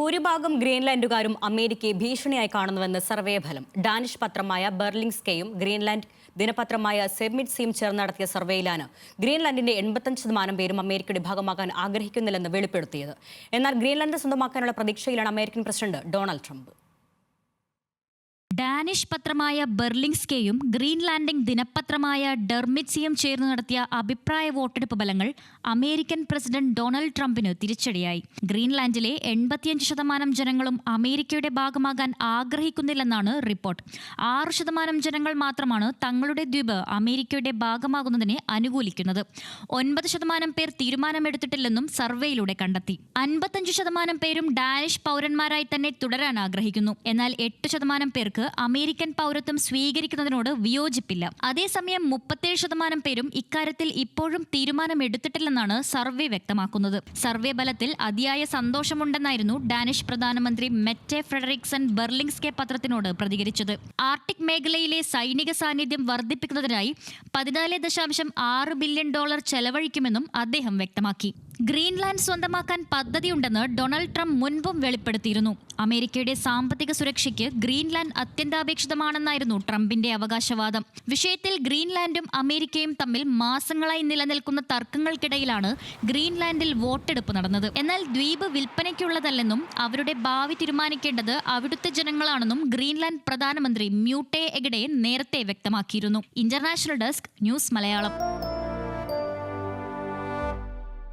ഭൂരിഭാഗം ഗ്രീൻലാൻഡുകാരും അമേരിക്കയെ ഭീഷണിയായി കാണുന്നുവെന്ന് സർവേ ഫലം. ഡാനിഷ് പത്രമായ ബെർലിംഗ്സ്കെയും ഗ്രീൻലാൻഡ് ദിനപത്രമായ സെമിറ്റ്സിയും ചേർന്ന് നടത്തിയ സർവേയിലാണ് ഗ്രീൻലാൻഡിന്റെ എൺപത്തഞ്ച് ശതമാനം പേരും അമേരിക്കയുടെ ഭാഗമാകാൻ ആഗ്രഹിക്കുന്നില്ലെന്ന് വെളിപ്പെടുത്തിയത്. എന്നാൽ ഗ്രീൻലാൻഡ് സ്വന്തമാക്കാനുള്ള പ്രതീക്ഷയിലാണ് American president Donald Trump. Danish പത്രമായ ബെർലിങ്സ്കെയും ഗ്രീൻലാൻഡിംഗ് ദിനപത്രമായ ഡെർമിറ്റ്സിയും ചേർന്ന് നടത്തിയ അഭിപ്രായ വോട്ടെടുപ്പ് ഫലങ്ങൾ അമേരിക്കൻ പ്രസിഡന്റ് ഡൊണാൾഡ് ട്രംപിന് തിരിച്ചടിയായി. ഗ്രീൻലാൻഡിലെ എൺപത്തിയഞ്ച് ശതമാനം ജനങ്ങളും അമേരിക്കയുടെ ഭാഗമാകാൻ ആഗ്രഹിക്കുന്നില്ലെന്നാണ് റിപ്പോർട്ട്. ആറ് ശതമാനം ജനങ്ങൾ മാത്രമാണ് തങ്ങളുടെ ദ്വീപ് അമേരിക്കയുടെ ഭാഗമാകുന്നതിനെ അനുകൂലിക്കുന്നത്. ഒൻപത് ശതമാനം പേർ തീരുമാനമെടുത്തിട്ടില്ലെന്നും സർവേയിലൂടെ കണ്ടെത്തി. അൻപത്തഞ്ച് ശതമാനം പേരും ഡാനിഷ് പൗരന്മാരായി തന്നെ തുടരാൻ ആഗ്രഹിക്കുന്നു. എന്നാൽ എട്ട് ശതമാനം പേർക്ക് അമേരിക്കൻ പൗരത്വം സ്വീകരിക്കുന്നതിനോട് വിയോജിപ്പില്ല. അതേസമയം മുപ്പത്തേഴ് ശതമാനം പേരും ഇക്കാര്യത്തിൽ ഇപ്പോഴും തീരുമാനമെടുത്തിട്ടില്ലെന്നാണ് സർവേ വ്യക്തമാക്കുന്നത്. സർവേ ഫലത്തിൽ അതിയായ സന്തോഷമുണ്ടെന്നായിരുന്നു ഡാനിഷ് പ്രധാനമന്ത്രി മെറ്റെ ഫ്രെഡറിക്സൺ ബെർലിംഗ്സ്കെ പത്രത്തിനോട് പ്രതികരിച്ചത്. ആർട്ടിക് മേഖലയിലെ സൈനിക സാന്നിധ്യം വർദ്ധിപ്പിക്കുന്നതിനായി പതിനാല് ദശാംശം ആറ് ബില്യൺ ഡോളർ ചെലവഴിക്കുമെന്നും അദ്ദേഹം വ്യക്തമാക്കി. ഗ്രീൻലാൻഡ് സ്വന്തമാക്കാൻ പദ്ധതിയുണ്ടെന്ന് ഡൊണാൾഡ് ട്രംപ് മുൻപും വെളിപ്പെടുത്തിയിരുന്നു. അമേരിക്കയുടെ സാമ്പത്തിക സുരക്ഷയ്ക്ക് ഗ്രീൻലാൻഡ് അത്യന്താപേക്ഷിതമാണെന്നായിരുന്നു ട്രംപിന്റെ അവകാശവാദം. വിഷയത്തിൽ ഗ്രീൻലാൻഡും അമേരിക്കയും തമ്മിൽ മാസങ്ങളായി നിലനിൽക്കുന്ന തർക്കങ്ങൾക്കിടയിലാണ് ഗ്രീൻലാൻഡിൽ വോട്ടെടുപ്പ് നടന്നത്. എന്നാൽ ദ്വീപ് വിൽപ്പനയ്ക്കുള്ളതല്ലെന്നും അവരുടെ ഭാവി തീരുമാനിക്കേണ്ടത് അവിടുത്തെ ജനങ്ങളാണെന്നും ഗ്രീൻലാൻഡ് പ്രധാനമന്ത്രി മ്യൂട്ടെ എഗഡെ നേരത്തെ വ്യക്തമാക്കിയിരുന്നു. International desk news Malayalam.